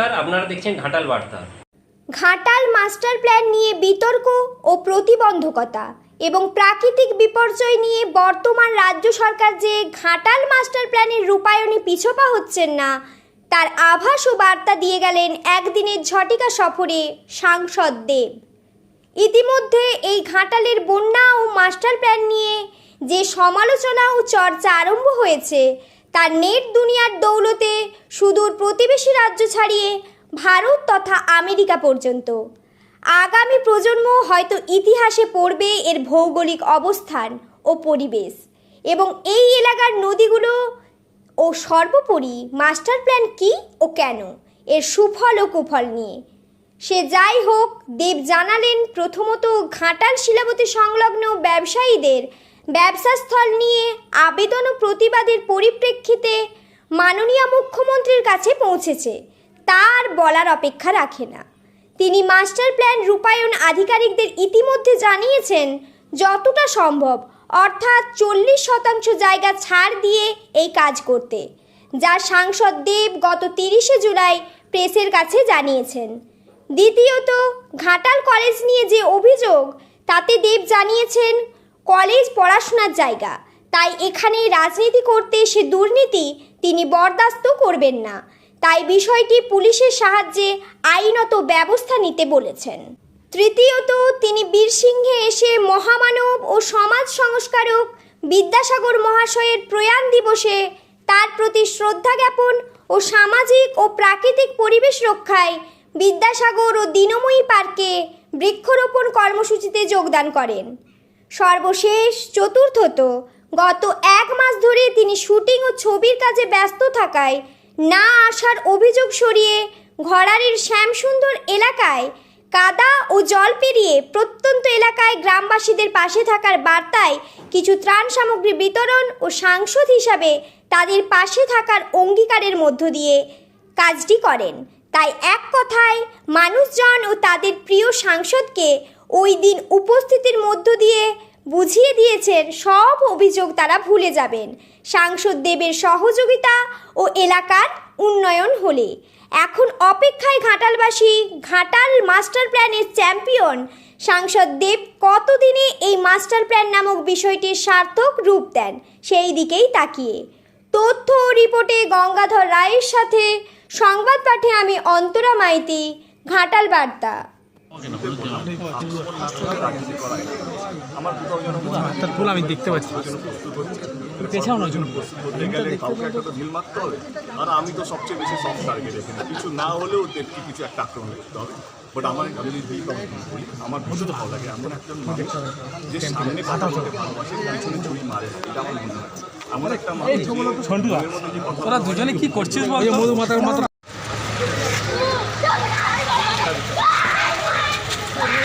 নমস্কার আপনারা দেখছেন ঘাটাল বার্তা। ঘাটাল মাস্টার প্ল্যান নিয়ে বিতর্ক ও প্রতিবন্ধকতা এবং প্রাকৃতিক বিপর্যয় নিয়ে বর্তমান রাজ্য সরকার যে ঘাটাল মাস্টার প্ল্যানের রূপায়ণে পিছপা হচ্ছেন না, তার আভাস ও বার্তা দিয়ে গেলেন একদিনের ঝটিকা সফরে সাংসদ দেব। ইতিমধ্যে এই ঘাটালের বন্যা ও মাস্টার প্ল্যান নিয়ে যে সমালোচনা ও চর্চা আরম্ভ হয়েছে তার নেট দুনিয়ার দৌলতে সুদূর প্রতিবেশী রাজ্য ছাড়িয়ে ভারত তথা আমেরিকা পর্যন্ত। আগামী প্রজন্ম হয়তো ইতিহাসে পড়বে এর ভৌগোলিক অবস্থান ও পরিবেশ এবং এই এলাকার নদীগুলো ও সর্বোপরি মাস্টার প্ল্যান কি ও কেন? এর সুফল ও কুফল নিয়ে। সে যাই হোক, দেব জানালেন, প্রথমত ঘাটাল শিলাবতী সংলগ্ন ব্যবসায়ীদের ব্যবসাস্থল নিয়ে আবেদন ও প্রতিবাদের পরিপ্রেক্ষিতে মাননীয় মুখ্যমন্ত্রীর কাছে পৌঁছেছে। তার বলার অপেক্ষা রাখে না। তিনি মাস্টার প্ল্যান রূপায়ণ আধিকারিকদের ইতিমধ্যে জানিয়েছেন, যতটা সম্ভব, অর্থাৎ চল্লিশ শতাংশ জায়গা ছাড় দিয়ে এই কাজ করতে, যা সাংসদ দেব গত তিরিশে জুলাই প্রেসের কাছে জানিয়েছেন। দ্বিতীয়ত, ঘাটাল কলেজ নিয়ে যে অভিযোগ, তাতে দেব জানিয়েছেন, কলেজ পড়াশোনার জায়গা, তাই এখানে রাজনীতি করতে সে দুর্নীতি তিনি বরদাস্ত করবেন না। তাই বিষয়টি পুলিশের সাহায্যে আইনত ব্যবস্থা নিতে বলেছেন। তৃতীয়ত, তিনি বীরসিংহে এসে মহামানব ও সমাজ সংস্কারক বিদ্যাসাগর মহাশয়ের প্রয়াণ দিবসে তার প্রতি শ্রদ্ধা জ্ঞাপন ও সামাজিক ও প্রাকৃতিক পরিবেশ রক্ষায় বিদ্যাসাগর ও দিনময়ী পার্কে বৃক্ষরোপণ কর্মসূচিতে যোগদান করেন। সর্বশেষ, চতুর্থত গত এক মাস ধরে তিনি শুটিং ও ছবির কাজে ব্যস্ত থাকায় না আসার অভিযোগ সরিয়ে ঘরারির শ্যামসুন্দর এলাকায় কাদা ও জল পেরিয়ে প্রত্যন্ত এলাকায় গ্রামবাসীদের পাশে থাকার বার্তায় কিছু ত্রাণ সামগ্রী বিতরণ ও সাংসদ হিসাবে তাদের পাশে থাকার অঙ্গীকারের মধ্য দিয়ে কাজটি করেন। তাই এক কথায়, মানুষজন ও তাদের প্রিয় সাংসদকে ওই দিন উপস্থিতির মধ্য দিয়ে বুঝিয়ে দিয়েছেন, সব অভিযোগ তারা ভুলে যাবেন। সাংসদ দেবের সহযোগিতা ও এলাকার উন্নয়ন হলে। এখন অপেক্ষায় ঘাটালবাসী, ঘাটাল মাস্টার প্ল্যানের চ্যাম্পিয়ন। সাংসদ দেব কতদিনে এই মাস্টার প্ল্যান নামক বিষয়টির সার্থক রূপ দেন, সেই দিকেই তাকিয়ে। তথ্য রিপোর্টে গঙ্গাধর রায়ের সাথে সংবাদ পাঠে আমি অন্তরা মাইতি, ঘাটাল বার্তা। ফুল আমি দেখতে পাচ্ছি পেছাও না তো আর আমি তো সবচেয়ে বেশি সফট টার্গেট এখানে কিছু না হলেও কিছু একটা আক্রমণ করতে হবে বাট আমার আমি যদি করি আমার ভীষণ ভালো লাগে এমন মানুষ যে সামনে কথা বলতে ভালোবাসে পিছনে চুরি মারে এটা আমার মনে আমার একটা মানুষ তোরা দুজনে কি করছিস বল মধু মাতার মতো।